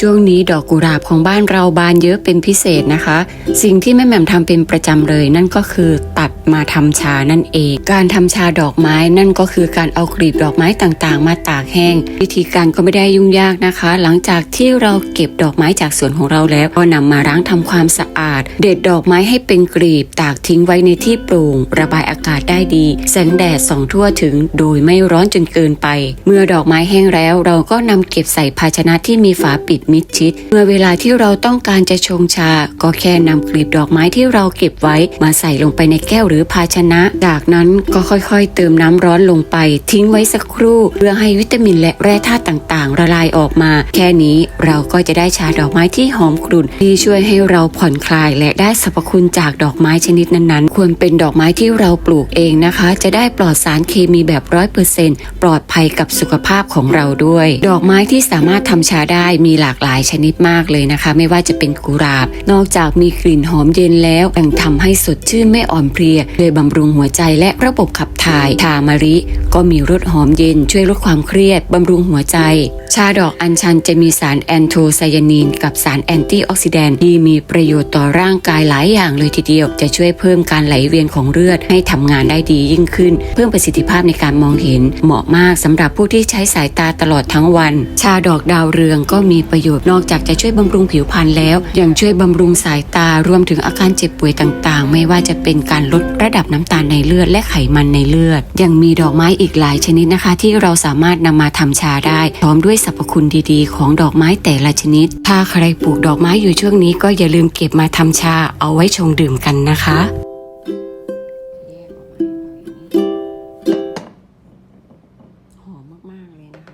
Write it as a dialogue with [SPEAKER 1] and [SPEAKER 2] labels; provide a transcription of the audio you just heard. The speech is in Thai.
[SPEAKER 1] ช่วงนี้ดอกกุหลาบของบ้านเราบานเยอะเป็นพิเศษนะคะ สิ่งที่แม่แหม่มทำเป็นประจำเลย นั่นก็คือตัดมาทำชานั่นเอง การทำชาดอกไม้นั่นก็คือการเอากลีบดอกไม้ต่างๆ มาตากแห้ง วิธีการก็ไม่ได้ยุ่งยากนะคะ หลังจากที่เราเก็บดอกไม้จากสวนของเราแล้วก็นำมาล้างทำความสะอาด เด็ดดอกไม้ให้เป็นกลีบตากทิ้งไว้ในที่โปร่งระบายอากาศได้ดี แสงแดดส่องทั่วถึง โดยไม่ร้อนจนเกินไป เมื่อดอกไม้แห้งแล้ว เราก็นำเก็บใส่ภาชนะที่มีฝาปิดมิดชิด เมื่อเวลาที่เราต้องการจะชงชา ก็แค่นำกลีบดอกไม้ที่เราเก็บไว้มาใส่ลงไปในแก้วหรือภาชนะ จากนั้นก็ค่อยๆ เติมน้ำร้อนลงไป ทิ้งไว้สักครู่ เพื่อให้วิตามินและแร่ธาตุต่างๆ ละลายออกมา แค่นี้เราก็จะได้ชาดอกไม้ที่หอมกรุ่น ที่ช่วยให้เราผ่อนคลายและได้สรรพคุณจากดอกไม้ชนิดนั้นๆ ควรเป็นดอกไม้ที่เราปลูกเองนะคะ จะได้ปลอดสารเคมีแบบร้อยเปอร์เซ็นต์ปลอดภัยกับสุขภาพของเราด้วย ดอกไม้ที่สามารถทำชาได้มีหลากหลายชนิดมากเลยนะคะ ไม่ว่าจะเป็นกุหลาบ นอกจากมีกลิ่นหอมเย็นแล้วยังทำให้สดชื่นไม่อ่อนเพลียเลยบำรุงหัวใจและระบบขับถ่ายทามะริ ก็มีรสหอมเย็นช่วยลดความเครียดบำรุงหัวใจ ชาดอกอัญชันจะมีสารแอนโทไซยานินกับสารแอนตี้ออกซิแดนต์ที่มีประโยชน์ต่อร่างกายหลายอย่างเลยทีเดียว จะช่วยเพิ่มการไหลเวียนของเลือดให้ทำงานได้ดียิ่งขึ้น เพิ่มประสิทธิภาพในการมองเห็น เหมาะมากสำหรับผู้ที่ใช้สายตาตลอดทั้งวัน ชาดอกดาวเรืองก็มีประโยชน์นอกจากจะช่วยบำรุงผิวพรรณแล้วยังช่วยบำรุงสายตารวมถึงอาการเจ็บป่วยต่างๆ ไม่ว่าจะเป็นการลดระดับน้ำตาลในเลือดและไขมันในเลือด ยังมีดอกไม้อีอีกหลายชนิดนะคะ ที่เราสามารถนำมาทำชาได้ พร้อมด้วยสรรพคุณดีๆ ของดอกไม้แต่ละชนิด ถ้าใครปลูกดอกไม้อยู่ช่วงนี้ก็อย่าลืมเก็บมาทำชาเอาไว้ชงดื่มกันนะคะหอมมาก ๆ เลยนะคะ